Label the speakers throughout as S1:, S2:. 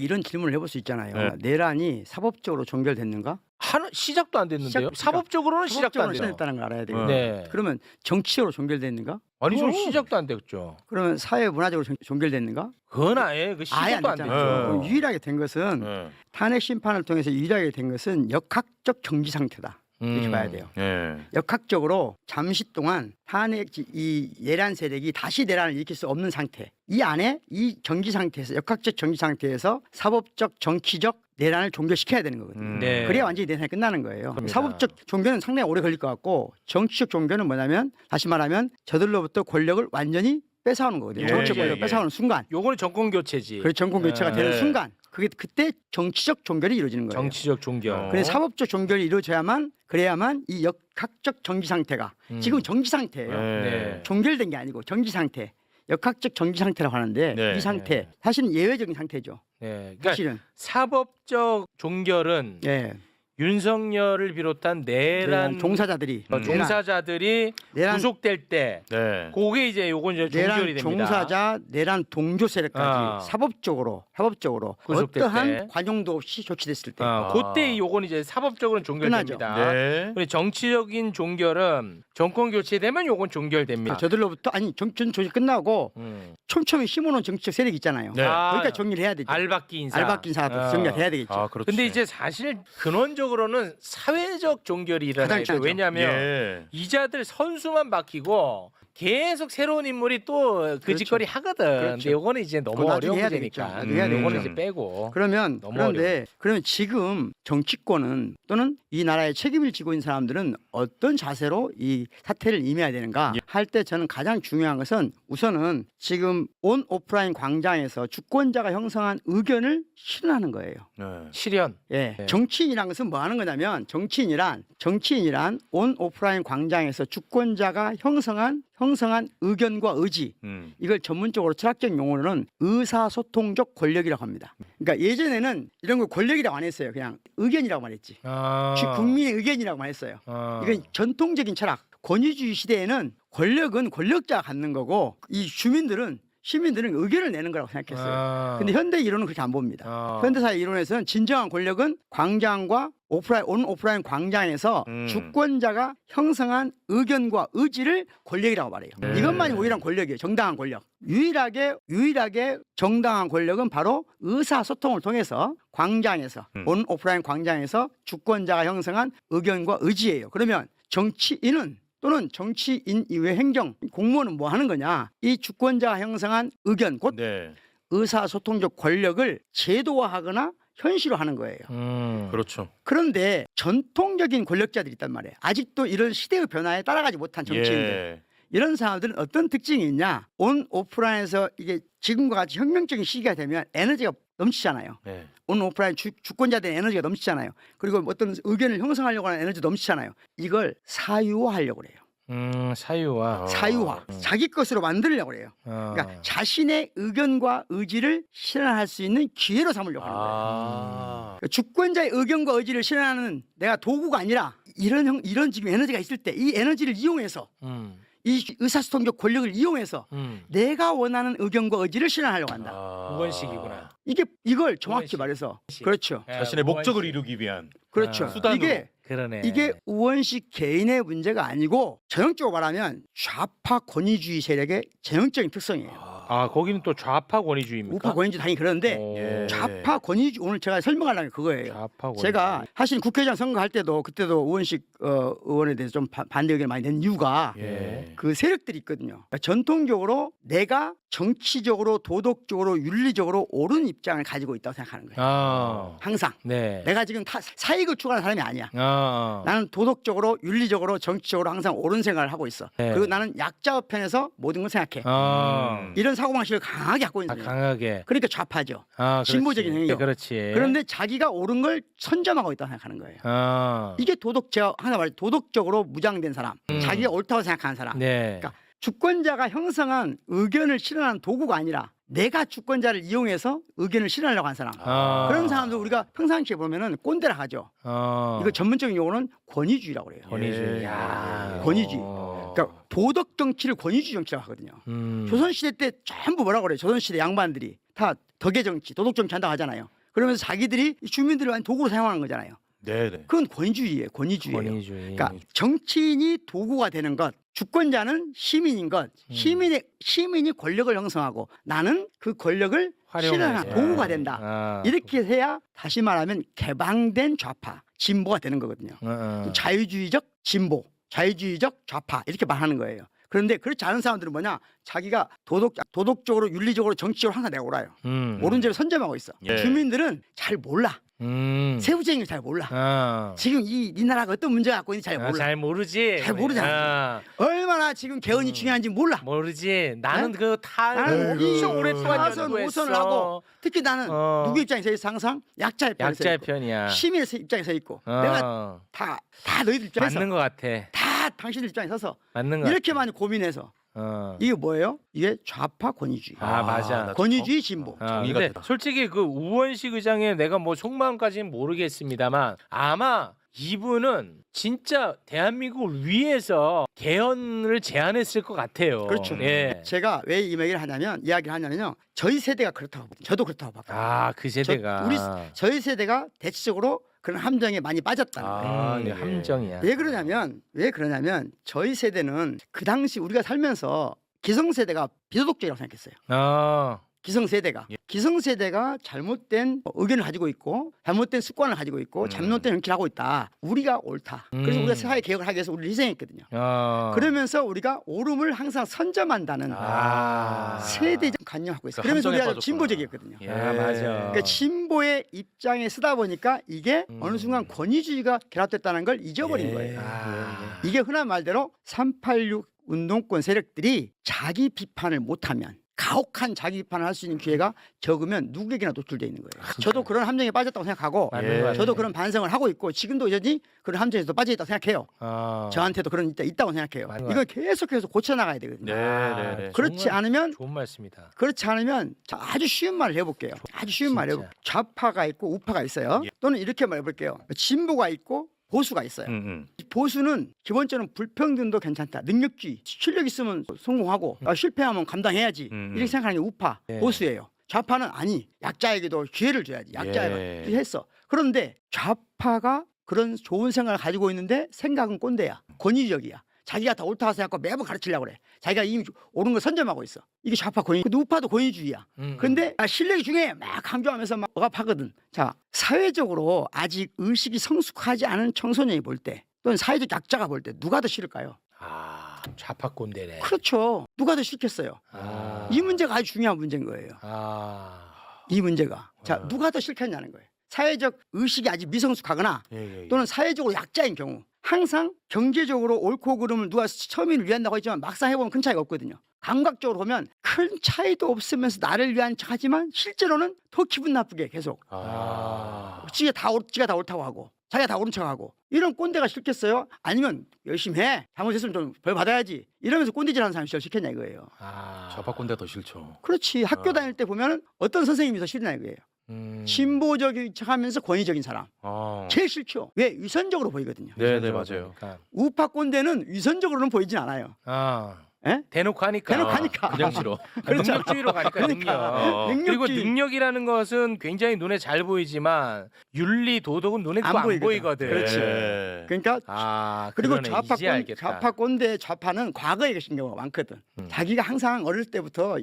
S1: 이런 질문을 해볼 수 있잖아요.
S2: 네.
S1: 내란이 사법적으로 종결됐는가?
S3: 하는 시작도 안 됐는데요.
S1: 시작-
S3: 사법적으로는 시작도 안
S1: 사법적으로
S3: 돼요.
S1: 시작됐다는 걸 알아야 돼요.
S3: 네.
S1: 그러면 정치적으로 종결됐는가?
S3: 아니 저. 시작도 안 됐죠.
S1: 그러면 사회 문화적으로 종- 종결됐는가?
S3: 그건 아예 그
S1: 아예 안
S3: 시작도 안
S1: 됐잖아요.
S3: 됐죠.
S1: 그럼 유일하게 된 것은
S2: 네.
S1: 탄핵 심판을 통해서 유일하게 된 것은 역학적 정지 상태다. 이렇게
S3: 음.
S1: 봐야 돼요.
S2: 예.
S1: 역학적으로 잠시 동안 탄핵 이 내란 세력이 다시 내란을 일으킬 수 없는 상태. 이 안에 이 정지 상태에서 역학적 정지 상태에서 사법적 정치적 내란을 종결시켜야 되는 거거든요.
S2: 음.
S3: 네.
S1: 그래야 완전히 내란이 끝나는 거예요.
S3: 그럽니다.
S1: 사법적 종교는 상당히 오래 걸릴 것 같고 정치적 종교는 뭐냐면 다시 말하면 저들로부터 권력을 완전히 뺏어오는 거거든요.
S2: 예,
S1: 정치적
S2: 예,
S1: 권력을
S2: 예.
S1: 뺏어오는 순간,
S3: 요거는 정권 교체지.
S1: 그 정권 교체가
S3: 네.
S1: 되는
S2: 네.
S1: 순간, 그게 그때 정치적 종결이 이루어지는 거예요.
S3: 정치적 종결.
S2: 어.
S1: 그래 사법적 종결이 이루어져야만 그래야만 이 역학적 정지 상태가
S3: 음.
S1: 지금 정지 상태예요.
S3: 네.
S1: 종결된 게 아니고 정지 상태. 역학적 정지 상태라고 하는데
S2: 네.
S1: 이 상태
S3: 네.
S1: 사실은 예외적인 상태죠.
S3: 네. 그러니까
S1: 사실은
S3: 사법적 종결은
S1: 예.
S3: 윤석열을 비롯한 내란
S1: 내란 종사자들이
S3: 어,
S2: 음.
S3: 종사자들이
S1: 내란
S3: 구속될 때
S2: 네.
S3: 그게 이제 요건 이제 종결이
S1: 내란
S3: 됩니다.
S1: 종사자, 내란 동조 세력까지
S3: 아.
S1: 사법적으로 사법적으로
S3: 구속될
S1: 어떠한
S3: 때.
S1: 관용도 없이 조치됐을 때
S3: 어,
S2: 아.
S3: 그때 요건 이제 사법적으로는 종결됩니다.
S2: 네.
S3: 정치적인 종결은 정권 교체되면 요건 종결됩니다.
S1: 저들로부터 아니 정전 조직 끝나고
S3: 음.
S1: 촘촘히 심어놓은 정치적 세력이 있잖아요.
S2: 네.
S3: 아,
S1: 그러니까 정리를 해야 되죠.
S3: 알박기 인사.
S1: 알박기 인사도
S3: 어.
S1: 정리해야 되겠죠.
S2: 아, 그렇죠.
S3: 근데 이제 사실 근원적으로 는 사회적 종결이 일어나요. 왜냐하면
S2: 예.
S3: 이자들 선수만 바뀌고 계속 새로운 인물이 또그 짓거리 하거든.
S1: 그렇죠.
S3: 근데 요거는 이제 너무
S1: 그거 나중에
S3: 어려운
S1: 해야
S3: 문제니까.
S1: 되겠죠.
S2: 나중에 해야
S3: 요거는
S2: 되겠죠.
S3: 이제 빼고.
S1: 그러면
S3: 너무
S1: 그런데 그러면 지금 정치권은 또는 이 나라의 책임을 지고 있는 사람들은 어떤 자세로 이 사태를 임해야 되는가
S2: 예.
S1: 할때 저는 가장 중요한 것은 우선은 지금 온 오프라인 광장에서 주권자가 형성한 의견을 실현하는 거예요.
S2: 네.
S3: 실현.
S1: 예.
S3: 네.
S1: 정치인이란 것은 뭐 하는 거냐면 정치인이란 정치인이란 온 오프라인 광장에서 주권자가 형성한 형성한 의견과 의지
S2: 음.
S1: 이걸 전문적으로 철학적 용어로는 의사소통적 권력이라고 합니다. 그러니까 예전에는 이런 걸 권력이라고 안 했어요. 그냥 의견이라고 말했지.
S3: 아.
S1: 주- 국민의 의견이라고 말했어요.
S3: 아.
S1: 이건 전통적인 철학. 권위주의 시대에는 권력은 권력자가 갖는 거고 이 주민들은 시민들은 의견을 내는 거라고 생각했어요.
S3: 아.
S1: 근데 현대 이론은 그렇게 안 봅니다.
S3: 아.
S1: 현대사회 이론에서는 진정한 권력은 광장과 오프라인 온 오프라인 광장에서
S2: 음.
S1: 주권자가 형성한 의견과 의지를 권력이라고 말해요.
S2: 네.
S1: 이것만이 오히려 권력이에요. 정당한 권력. 유일하게 유일하게 정당한 권력은 바로 의사 소통을 통해서 광장에서
S2: 음.
S1: 온 오프라인 광장에서 주권자가 형성한 의견과 의지예요. 그러면 정치인은 또는 정치인 이외 행정 공무원은 뭐 하는 거냐? 이 주권자가 형성한 의견 곧
S2: 네.
S1: 의사소통적 권력을 제도화하거나 현실화하는 거예요.
S3: 음.
S2: 그렇죠.
S1: 그런데 전통적인 권력자들이 있단 말이에요. 아직도 이런 시대의 변화에 따라가지 못한 정치인들.
S2: 예.
S1: 이런 사람들은 어떤 특징이 있냐? 온 오프라인에서 이게 지금과 같이 혁명적인 시기가 되면 에너지가 넘치잖아요.
S2: 네.
S1: 온 오프라인 주, 주권자들의 에너지가 넘치잖아요. 그리고 어떤 의견을 형성하려고 하는 에너지 넘치잖아요. 이걸 사유화하려고 그래요.
S3: 음, 사유화.
S2: 아.
S1: 사유화. 자기 것으로 만들려고 그래요.
S3: 어.
S1: 그러니까 자신의 의견과 의지를 실현할 수 있는 기회로 삼으려고 하는 거예요.
S2: 아.
S1: 주권자의 의견과 의지를 실현하는 내가 도구가 아니라 이런 형, 이런 지금 에너지가 있을 때 이 에너지를 이용해서
S3: 음.
S1: 이 의사소통적 권력을 이용해서
S3: 음.
S1: 내가 원하는 의견과 의지를 실현하려고 한다.
S2: 아.
S3: 우원식이구나.
S1: 이게 이걸 정확히
S3: 우원식.
S1: 말해서. 그렇죠.
S2: 자신의 목적을 이루기 위한
S1: 그렇죠.
S3: 아.
S2: 수단으로.
S1: 이게
S3: 그러네.
S1: 이게 우원식 개인의 문제가 아니고 전형적으로 말하면 좌파 권위주의 세력의 전형적인 특성이에요.
S3: 아, 거기는 또 좌파 권위주의입니까?
S1: 우파 권위주의 당연히 그런데
S3: 오.
S2: 예.
S1: 좌파 권위주의 오늘 제가 설명하려는 게 그거예요.
S3: 좌파 권위주의.
S1: 제가 사실 국회의장 선거할 때도 그때도 우원식 어, 의원에 대해서 좀 바- 반대 의견을 많이 낸 이유가
S2: 예.
S1: 그 세력들이 있거든요. 그러니까 전통적으로 내가 정치적으로 도덕적으로 윤리적으로 옳은 입장을 가지고 있다고 생각하는 거예요.
S3: 아.
S1: 항상
S3: 네.
S1: 내가 지금 타, 사익을 추구하는 사람이 아니야.
S3: 아.
S1: 나는 도덕적으로 윤리적으로 정치적으로 항상 옳은 생각을 하고 있어.
S3: 네.
S1: 그리고 나는 약자 편에서 모든 걸 생각해.
S3: 아.
S2: 음.
S1: 이런 사고 방식을 강하게 갖고
S3: 아,
S1: 있는 거예요.
S3: 강하게.
S1: 그러니까 좌파죠.
S3: 아, 그렇지.
S1: 진보적인 행위요.
S3: 그렇지.
S1: 그런데 자기가 옳은 걸 선점하고 있다고 생각하는 거예요.
S3: 아.
S1: 이게 도덕 제가 하나 말 도덕적으로 무장된 사람,
S3: 음.
S1: 자기가 옳다고 생각하는 사람.
S3: 네.
S1: 그러니까 주권자가 형성한 의견을 실현하는 도구가 아니라 내가 주권자를 이용해서 의견을 실현하려고 하는 사람.
S3: 아.
S1: 그런 사람들 우리가 평상시에 보면은 꼰대라 하죠.
S3: 어.
S1: 이거 전문적인 용어는 권위주의라고 그래요.
S3: 권위주의.
S2: 예.
S3: 야.
S1: 권위주의.
S3: 어.
S1: 그러니까 도덕 정치를 권위주의 정치라고 하거든요.
S3: 음.
S1: 조선 시대 때 전부 뭐라고 그래요? 조선 시대 양반들이 다 덕의 정치, 도덕 정치 한다고 하잖아요. 그러면서 자기들이 이 주민들을 완전 도구로 사용하는 거잖아요.
S2: 네네.
S1: 그건 권위주의예요. 권위주의예요.
S3: 권위주의.
S1: 그러니까 정치인이 도구가 되는 것, 주권자는 시민인 것,
S3: 음.
S1: 시민의 시민이 권력을 형성하고 나는 그 권력을
S3: 활용해서.
S1: 도구가 된다.
S3: 아.
S1: 이렇게 해야 다시 말하면 개방된 좌파, 진보가 되는 거거든요.
S3: 어, 어.
S1: 자유주의적 진보, 자유주의적 좌파 이렇게 말하는 거예요. 그런데 그렇지 않은 사람들은 뭐냐? 자기가 도덕 도덕적으로 윤리적으로 정치적으로 항상 내가 옳아요.
S3: 음.
S1: 옳은 죄를 선점하고 있어.
S2: 예.
S1: 주민들은 잘 몰라.
S3: 음.
S1: 세부적인 걸 잘 몰라.
S3: 어.
S1: 지금 이, 이 나라가 어떤 문제가 갖고 있는지 잘
S3: 아,
S1: 몰라.
S3: 잘 모르지.
S1: 잘 모르잖아.
S3: 아,
S1: 얼마나 지금 개헌이
S3: 음.
S1: 중요한지 몰라.
S3: 모르지. 나는 그다
S1: 나는
S3: 엄청 오랫동안
S1: 사선
S3: 연구했어.
S1: 오선을 하고 특히 나는
S3: 어.
S1: 누구 입장에 서 있어 항상 약자의 편에 서
S3: 약자의
S1: 있고
S3: 편이야.
S1: 시민의 입장에 서 있고
S3: 어.
S1: 내가 다 다 너희들 입장에서
S3: 맞는 것 같아.
S1: 다 당신들 입장에 서서
S3: 맞는 것
S1: 이렇게. 많이 고민해서
S3: 어.
S1: 이게 뭐예요? 이게 좌파 권위주의.
S3: 아, 맞아.
S2: 나
S1: 권위주의 진보.
S3: 아,
S2: 정의가
S3: 근데
S2: 되다.
S3: 솔직히 그 우원식 의장의 내가 뭐 속마음까지는 모르겠습니다만 아마 이분은 진짜 대한민국을 위해서 개헌을 제안했을 것 같아요.
S1: 그렇죠.
S3: 예.
S1: 제가 왜 이 얘기를 하냐면 이야기를 하냐면요. 저희 세대가 그렇다고 봅니다. 저도 그렇다고 봐요.
S3: 아, 그 세대가.
S1: 우리 저희 세대가 대체적으로 그런 함정에 많이 빠졌다는 거예요.
S2: 아,
S3: 음,
S2: 예.
S3: 함정이야.
S1: 왜 그러냐면 왜 그러냐면 저희 세대는 그 당시 우리가 살면서 기성세대가 비도덕적이라고 생각했어요.
S3: 어.
S1: 기성세대가
S2: 예.
S1: 기성세대가 잘못된 의견을 가지고 있고 잘못된 습관을 가지고 있고
S2: 음.
S1: 잘못된 정치를 하고 있다. 우리가 옳다. 그래서
S3: 음.
S1: 우리가 사회 개혁을 하기 위해서 우리를 희생했거든요.
S3: 어.
S1: 그러면서 우리가 옳음을 항상 선점한다는
S3: 아.
S1: 세대적 관념하고 있어요.
S2: 그
S1: 그러면서 우리가
S2: 빠졌구나.
S1: 진보적이었거든요.
S2: 예.
S3: 아, 맞아.
S1: 그러니까 진보의 입장에 쓰다 보니까 이게
S3: 음.
S1: 어느 순간 권위주의가 결합됐다는 걸 잊어버린
S2: 예.
S1: 거예요.
S3: 아.
S1: 이게 흔한 말대로 386 운동권 세력들이 자기 비판을 못하면 가혹한 자기 비판을 할 수 있는 기회가 적으면 누구에게나 노출돼 있는 거예요. 저도 그런 함정에 빠졌다고 생각하고
S3: 맞는
S2: 예.
S3: 같아.
S1: 저도 그런 반성을 하고 있고 지금도 여전히 그런 함정에서 빠져 있다고 생각해요.
S3: 어.
S1: 저한테도 그런 있다, 있다고 생각해요.
S3: 맞는 것
S1: 이걸 계속해서 고쳐 나가야 되거든요.
S2: 네,
S3: 아,
S2: 네, 네.
S1: 그렇지
S3: 정말
S1: 않으면
S3: 좋은 말씀이다.
S1: 그렇지 않으면 자, 아주 쉬운 말을 해볼게요. 아주 쉬운 말을
S3: 진짜.
S1: 해볼게요. 좌파가 있고 우파가 있어요.
S2: 예.
S1: 또는 이렇게 말해볼게요. 진보가 있고 보수가 있어요.
S2: 음, 음.
S1: 보수는 기본적으로 불평등도 괜찮다. 능력주의, 실력 있으면 성공하고 아, 실패하면 감당해야지.
S2: 음, 음.
S1: 이렇게 생각하는 게 우파,
S3: 네.
S1: 보수예요. 좌파는 아니, 약자에게도 기회를 줘야지. 약자가
S2: 예.
S1: 했어. 그런데 좌파가 그런 좋은 생각을 가지고 있는데 생각은 꼰대야. 권위적이야. 자기가 다 옳다고 생각하고 매번 가르치려고 그래. 자기가 이미 옳은 걸 선점하고 있어. 이게 좌파 권위. 근데 우파도 권위주의야.
S3: 음,
S1: 근데 아, 실력이 중요해 막 강조하면서 막 억압하거든. 자 사회적으로 아직 의식이 성숙하지 않은 청소년이 볼 때 또는 사회적 약자가 볼 때 누가 더 싫을까요?
S3: 아, 좌파 꼰대네.
S1: 그렇죠. 누가 더 싫겠어요?
S3: 아.
S1: 이 문제가 아주 중요한 문제인 거예요.
S3: 아.
S1: 이 문제가 자
S2: 아.
S1: 누가 더 싫겠냐는 거예요. 사회적 의식이 아직 미성숙하거나
S2: 예, 예, 예.
S1: 또는 사회적으로 약자인 경우 항상 경제적으로 옳고 그름을 누가 서민을 위한다고 했지만 막상 해보면 큰 차이가 없거든요. 감각적으로 보면 큰 차이도 없으면서 나를 위한 척하지만 실제로는 더 기분 나쁘게 계속
S2: 아.
S1: 지가 다 옳, 지가 다 옳다고 하고 자기가 다 옳은 척하고 이런 꼰대가 싫겠어요? 아니면 열심히 해 잘못했으면 좀 벌 받아야지 이러면서 꼰대질하는 사람이 제일 싫겠냐 이거예요.
S3: 아.
S2: 좌파 꼰대 더 싫죠.
S1: 그렇지 학교
S2: 아.
S1: 다닐 때 보면 어떤 선생님이 더 싫냐 이거예요.
S3: 음.
S1: 진보적인 척하면서 권위적인 사람
S2: 아.
S1: 제일 싫죠. 왜 위선적으로 보이거든요.
S2: 네, 네, 맞아요.
S3: 그러니까.
S1: 우파 꼰대는 위선적으로는 보이진 않아요.
S3: 아.
S1: 예?
S3: 대놓고 하니까.
S1: 대놓고 하니까.
S2: 그냥 싫어.
S1: 그렇죠.
S3: 능력주의로 가니까
S1: 그러니까.
S3: 능력.
S2: 어.
S3: 그리고
S1: 능력주의.
S3: 능력이라는 것은 굉장히 눈에 잘 보이지만 윤리 도덕은 눈에
S1: 안
S3: 안,
S1: 보이거든.
S3: 보이거든.
S1: 그렇지.
S2: 예.
S1: 그러니까
S3: 아
S1: 그리고
S3: 그러네.
S1: 좌파
S3: 이제
S1: 꼰,
S3: 알겠다.
S1: 좌파 꼰대 좌파는 과거에 계신 경우가 많거든.
S3: 음.
S1: 자기가 항상 어릴 때부터 어,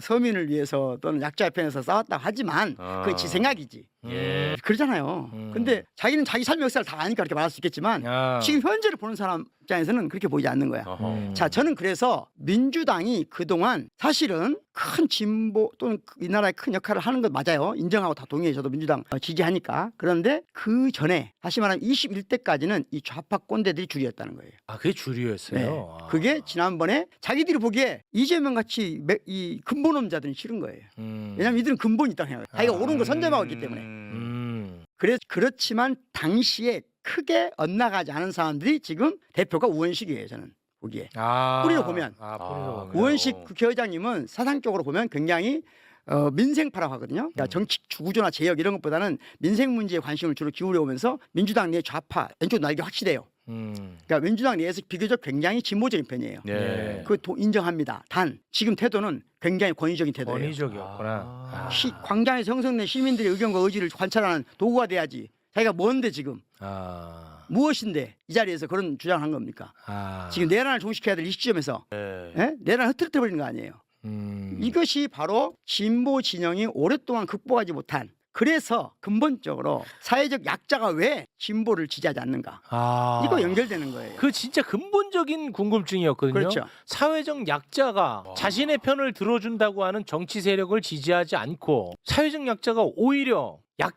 S1: 서민을 위해서 또는 약자 편에서 싸웠다 하지만 지
S2: 아.
S1: 생각이지.
S2: 예.
S1: 그러잖아요.
S3: 음.
S1: 근데 자기는 자기 삶의 역사를 다 아니까 그렇게 말할 수 있겠지만
S3: 아.
S1: 지금 현재를 보는 사람 입장에서는 그렇게 보이지 않는 거야.
S2: 어허.
S3: 음.
S1: 자, 저는 그래서 민주당이 그동안 사실은 큰 진보 또는 이 나라의 큰 역할을 하는 것 맞아요. 인정하고 다 동의해. 저도 민주당 어, 지지하니까. 그런데 그 전에 다시 말하면 21대까지는 이 좌파 꼰대들이 줄이었다는 거예요.
S3: 아 그게 주류였어요.
S1: 네.
S3: 아.
S1: 그게 지난번에 자기들이 보기에 이재명 같이 매- 이 근본음자들은 싫은 거예요.
S3: 음.
S1: 왜냐하면 이들은 근본이 있다고 생각해요. 자기가
S3: 아.
S1: 옳은 걸 선점하고 있기 때문에.
S3: 음.
S1: 그래, 그렇지만 당시에 크게 엇나가지 않은 사람들이 지금 대표가 우원식이에요. 저는 보기에.
S3: 아.
S1: 뿌리로 보면.
S3: 아 뿌리로
S2: 아,
S3: 보면.
S1: 우원식 국회의장님은 사상적으로 보면 굉장히 어, 민생파라고 하거든요. 그러니까
S3: 음.
S1: 정치 구조나 제역 이런 것보다는 민생 문제에 관심을 주로 기울여 오면서 민주당 내 좌파 왼쪽 날개 확실해요.
S3: 음.
S1: 그러니까 민주당 내에서 비교적 굉장히 진보적인 편이에요.
S2: 네.
S1: 그 도- 인정합니다. 단 지금 태도는 굉장히 권위적인 태도예요.
S3: 권위적이었구나.
S2: 아.
S3: 아.
S1: 시, 광장에서 형성된 시민들의 의견과 의지를 관찰하는 도구가 돼야지. 자기가 뭔데 지금
S3: 아.
S1: 무엇인데 이 자리에서 그런 주장을 한 겁니까?
S3: 아.
S1: 지금 내란을 종식해야 될 이 시점에서
S2: 네.
S1: 예? 내란을 흐트러뜨려 버리는 거 아니에요.
S3: 음.
S1: 이것이 바로 진보 진영이 오랫동안 극복하지 못한 그래서 근본적으로 사회적 약자가 왜 진보를 지지하지 않는가?
S3: 아.
S1: 이거 연결되는 거예요.
S3: 그 진짜 근본적인 궁금증이었거든요.
S1: 그렇죠.
S3: 사회적 약자가
S2: 와.
S3: 자신의 편을 들어준다고 하는 정치 세력을 지지하지 않고 사회적 약자가 오히려 약자